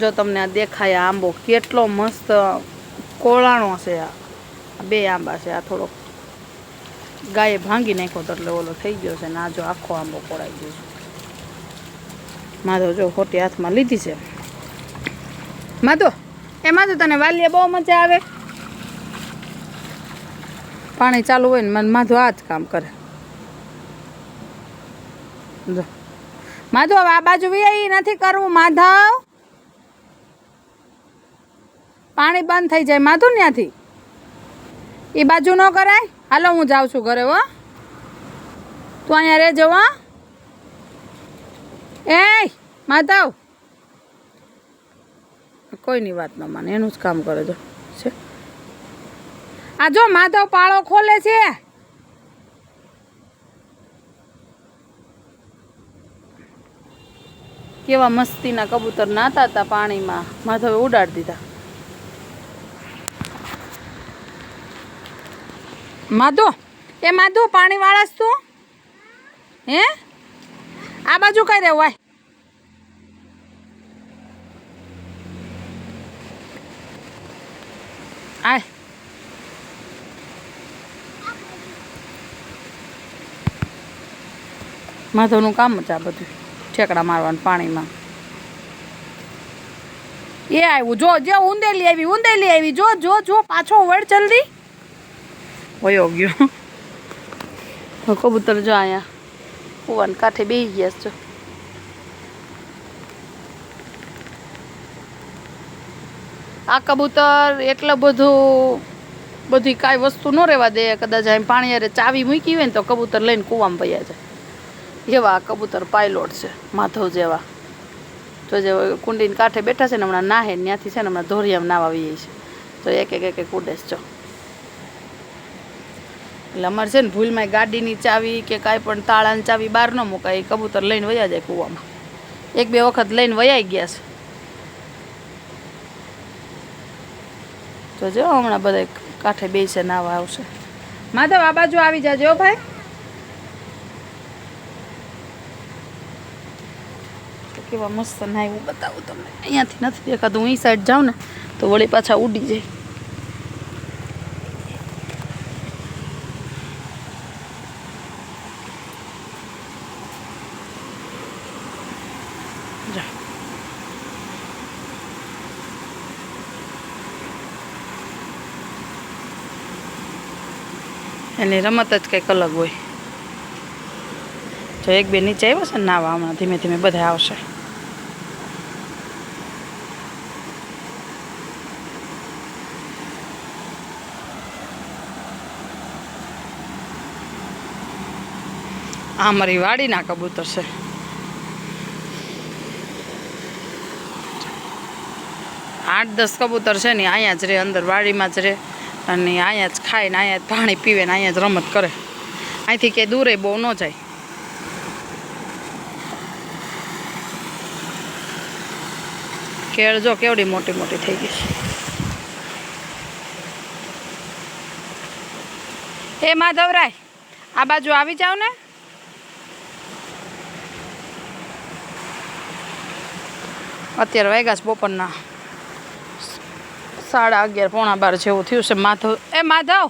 જો તમને આ દેખાય આંબો કેટલો મસ્ત કોળાણો છે આ. બે આંબા છે, આ થોડોક ગાયે ભાંગી નાખ્યો તો એટલે ઓલો થઈ ગયો છે ને આ જો આખો આંબો કોળાઈ ગયો છે. માધો જો ખોટી હાથમાં લીધી છે. માધો એ માધો તને વાલીએ બહુ મજા આવે. પાણી ચાલુ હોય ને મને માધો આ જ કામ કરે. જો. માધવ, આ બાજુ વી નથી કરવું, માધવ. પાણી બંધ થઈ જાય. માધુ ત્યાંથી એ બાજુ ન કરાય. હાલો, હું જાઉં છું ઘરે, હો. તું અહીંયા રહેજો, હો. એ માધવ. કોઈની વાત ન માને, એનું જ કામ કરે જો છે. આ જો માધવ પાળો ખોલે છે. કેવા મસ્તીના કબૂતર નાતા હતા પાણીમાં. માધવે ઉડાડી દીધા. માધો, એ માધો પાણી વાળાસ તું? હે? આ બાજુ કઈ રહેવું આય આય. માધવનું કામ જ આ બધું, ઠેકડા મારવાનું પાણીમાં. એ આવ્યું, જો જો, ઊંદેલી આવી ઊંદેલી આવી, જો જો જો, પાછો વળ જલ્દી. વયો ગયો. કબૂતર જો અહીંયા કુવાન કાંઠે બેસી ગયા છે. આ કબૂતર એટલું બધું, બધી કાંઈ વસ્તુ ન રહેવા દે. કદાચ અહીં પાણી અરે ચાવી મૂકી હોય ને તો કબૂતર લઈને કૂવામાં પૈયા જાય. એવા કબૂતર પાયલોટ છે, માધવ જેવા. તો જે કુંડીની કાંઠે બેઠા છે ને હમણાં નાહે ત્યાંથી છે ને હમણાં ધોરિયામાં નાવા આવીએ છે તો એક એક એક ઉડે છે એટલે અમારે છે ને ભૂલમાં ગાડીની ચાવી કે કાંઈ પણ તાળાની ચાવી બહાર ન મુકાય કબૂતર લઈને વયા જાય કૂવામાં. એક બે વખત લઈને વયાઈ ગયા છે. તો જો હમણાં બધા કાંઠે બેસે નાવા આવશે. માધવ, આ બાજુ આવી જાજો ભાઈ. કેવા મસ્ત ના એવું બતાવું તમને. અહીંયાથી નથી દેખાતું, હું એ સાઈડ જાઉં ને, તો વળી પાછા ઉડી જાય. એની રમત જ કંઈક અલગ હોય. જો એક બે નીચે આવ્યો છે ને નાવા હમણાં ધીમે ધીમે બધા આવશે. આ મારી વાડીના કબૂતર છે. આઠ દસ કબૂતર છે ને અહીંયા જ રહે, અંદર વાડીમાં જ રહે. અને અહીંયા જ ખાય ને અહીંયા જ પાણી પીવે ને અહીંયા જ રમત કરે. અહીંથી ક્યાંય દૂરે બહુ ન જાય. કેળ જો કેવડી મોટી મોટી થઈ ગઈ છે. એ માધવરાય, આ બાજુ આવી જાવ ને. અત્યારે વાગ્યા છે બપોરના. સાડા અગિયાર, પોણા બાર જેવું થયું છે. માધવ, એ માધવ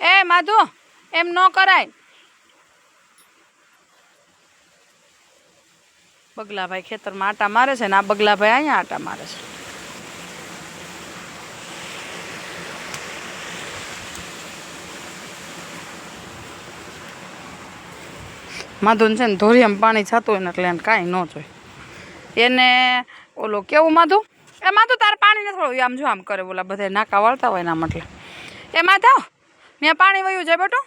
એ માધવ, એમ ન કરાય. બગલાભાઈ ખેતરમાં આટા મારે છે ને આ બગલાભાઈ અહીંયા આટા મારે છે. માધુન છે ને ધોરિયામાં પાણી છાતું હોય ને એટલે એને કાંઈ ન જોઈ એને ઓલો કેવું માધુ એ તો તારે પાણી નથી વળ્યું આમ જો આમ કરે બોલા બધા નાકા વળતા હોય એના મટલે એ થાવ. ત્યાં પાણી વયું જાય બેટું.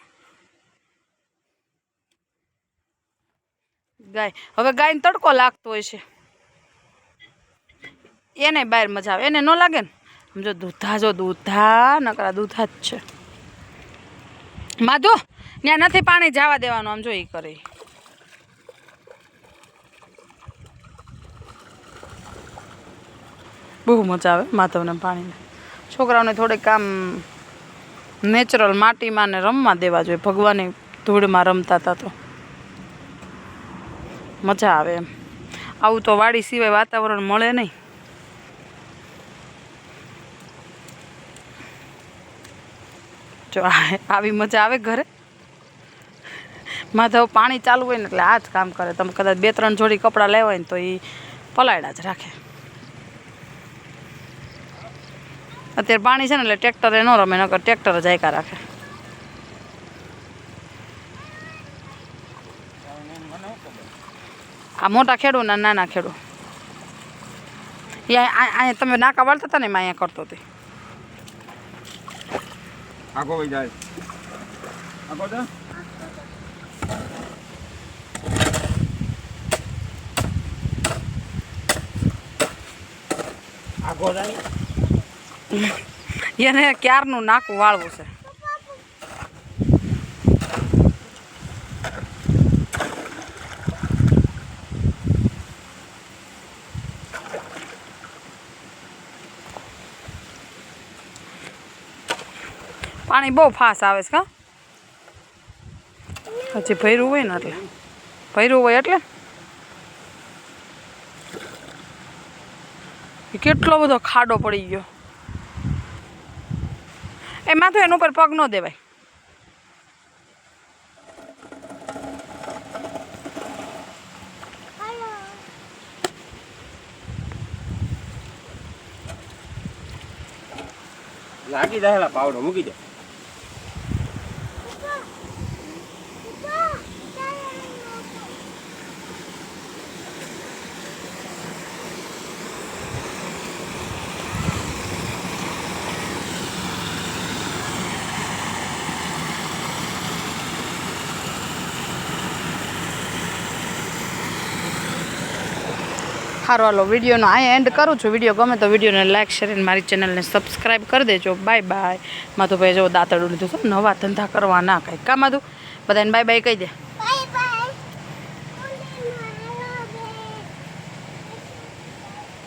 ગાય. હવે ગાયને તડકો લાગતો હોય છે. એને બહાર મજા આવે. એને ન લાગે ને. સમજો દૂધા, જો દૂધા, નકરા દૂધા જ છે. માધો ત્યાં નથી પાણી જવા દેવાનું. આમ જો એ કરે બહુ મજા આવે માધવને પાણીને. છોકરાઓને થોડીક આમ નેચરલ માટીમાં ને રમવા દેવા જોઈએ. ભગવાનની ધૂળમાં રમતા હતા તો. મજા આવે એમ. આવું તો વાડી સિવાય વાતાવરણ મળે નહીં. જો આવી મજા આવે ઘરે? માધવ પાણી ચાલુ હોય ને એટલે આ જ કામ કરે. તમે કદાચ બે ત્રણ જોડી કપડાં લેવાય ને તો એ પલાયડા જ રાખે. અત્યારે પાણી છે ને એટલે ટ્રેક્ટરે ન રમે, નકર ટ્રેક્ટર જ આયકા રાખે. આ મોટા ખેડૂ ને નાના ખેડૂ એ અહીંયા તમે નાકા વાળતા હતા ને એમાં અહીંયા કરતો હતી આગો જાય. આગો જાય. એને ક્યારનું નાકું વાળવું છે? પાણી બહુ ફાસ્ટ આવે છે કા હજી ભર્યું હોય ને એટલે. ભર્યું હોય એટલે? કેટલો બધો ખાડો પડી ગયો. એમાં તો એના ઉપર પગ ન દેવાય. લાગી જાય પાવડો મૂકી દે. સારું હાલો વિડીયોનો અહીંયા એન્ડ કરું છું. વીડિયો ગમે તો વિડીયોને લાઈક શેર અને મારી ચેનલને સબસ્ક્રાઈબ કરી દેજો. બાય બાય માધુભાઈ જો દાંતડું લીધું છે નવા ધંધા કરવા ના કાંઈ કા માધુ? બધાને બાય બાય કહી દે.